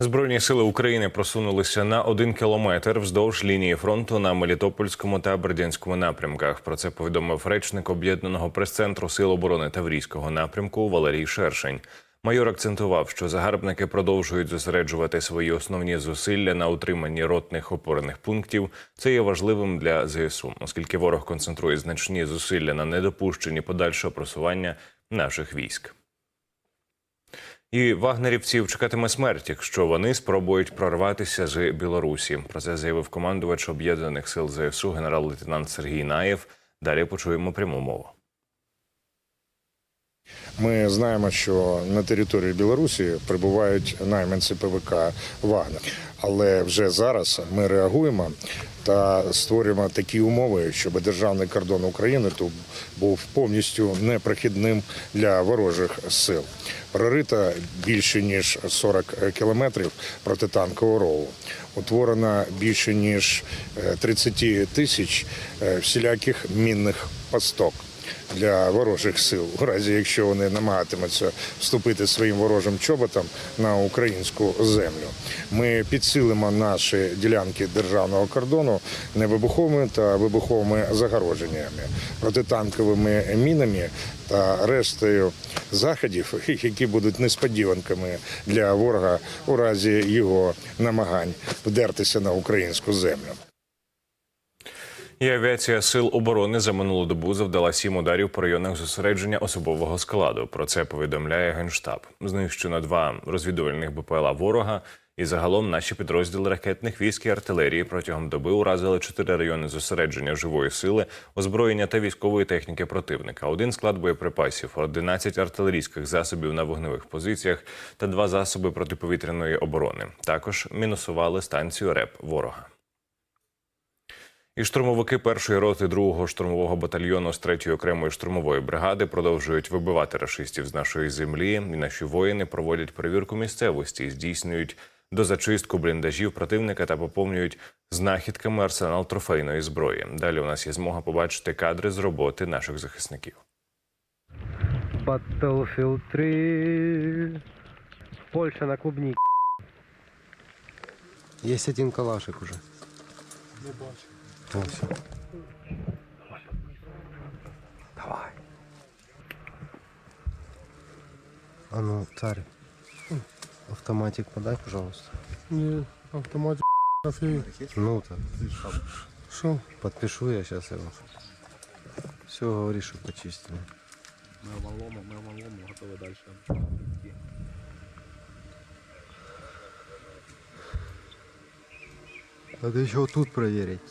Збройні сили України просунулися на один кілометр вздовж лінії фронту на Мелітопольському та Бердянському напрямках. Про це повідомив речник об'єднаного прес-центру Сил оборони Таврійського напрямку Валерій Шершень. Майор акцентував, що загарбники продовжують зосереджувати свої основні зусилля на утриманні ротних опорних пунктів. Це є важливим для ЗСУ, оскільки ворог концентрує значні зусилля на недопущенні подальшого просування наших військ. І вагнерівців чекатиме смерть, якщо вони спробують прорватися з Білорусі. Про це заявив командувач об'єднаних сил ЗСУ генерал-лейтенант Сергій Наєв. Далі почуємо пряму мову. Ми знаємо, що на території Білорусі прибувають найманці ПВК Вагнер. Але вже зараз ми реагуємо та створюємо такі умови, щоб державний кордон України тут був повністю непрохідним для ворожих сил. Прорито більше ніж 40 кілометрів протитанкового рову. Утворено більше ніж е, 30 тисяч е, всіляких мінних посток для ворожих сил, у разі якщо вони намагатимуться вступити своїм ворожим чоботом на українську землю. Ми підсилимо наші ділянки державного кордону невибуховими та вибуховими загородженнями, протитанковими мінами та рештою заходів, які будуть несподіванками для ворога у разі його намагань вдертися на українську землю. І авіація сил оборони за минулу добу завдала сім ударів по районах зосередження особового складу. Про це повідомляє генштаб. Знищено два розвідувальних БПЛА ворога. І загалом наші підрозділи ракетних військ і артилерії протягом доби уразили чотири райони зосередження живої сили, озброєння та військової техніки противника, один склад боєприпасів, 11 артилерійських засобів на вогневих позиціях та два засоби протиповітряної оборони. Також мінусували станцію РЕП ворога. І штурмовики першої роти 2-го штурмового батальйону з 3-ї окремої штурмової бригади продовжують вибивати рашистів з нашої землі. І наші воїни проводять перевірку місцевості, здійснюють дозачистку бліндажів противника та поповнюють знахідками арсенал трофейної зброї. Далі у нас є змога побачити кадри з роботи наших захисників. Battlefield 3. Польша на клубнике. Есть один калашик уже. Не бачу. О, все. Давай. А ну, царь. Автоматик подай, пожалуйста. Ні, автоматик трофей. Ну то, Що? подпишу я сейчас его. Все, говоришь, что почистили. Ми валомо, ми валомо, готові далі. Надо еще вот тут проверить.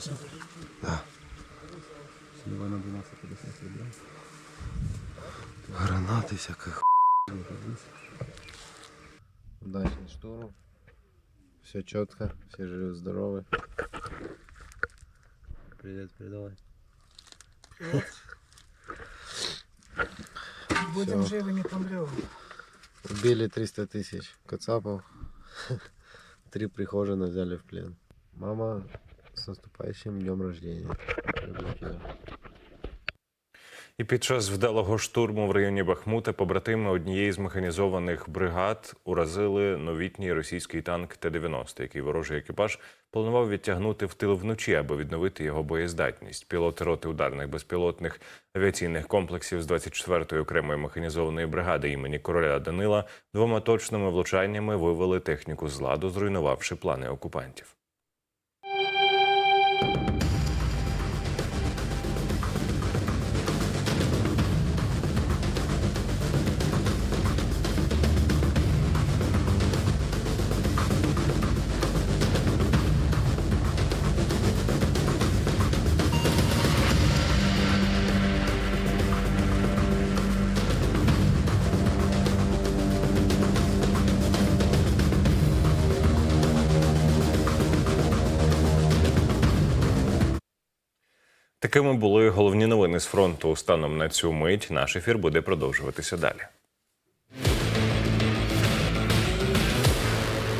Сліва на 1250 рублей. Гранаты всякая ху... Удачный штурм. Все четко, все живы, здоровы. Привет, передавай. Будем Всё. живыми помрем. Убили 300 тысяч кацапов. Три прихожина взяли в плен. Мама, с наступающим днем рождения. І під час вдалого штурму в районі Бахмута побратими однієї з механізованих бригад уразили новітній російський танк Т-90, який ворожий екіпаж планував відтягнути в тил вночі, аби відновити його боєздатність. Пілоти роти ударних безпілотних авіаційних комплексів з 24-ї окремої механізованої бригади імені короля Данила двома точними влучаннями вивели техніку з ладу, зруйнувавши плани окупантів. Такими були головні новини з фронту станом на цю мить. Наш ефір буде продовжуватися далі.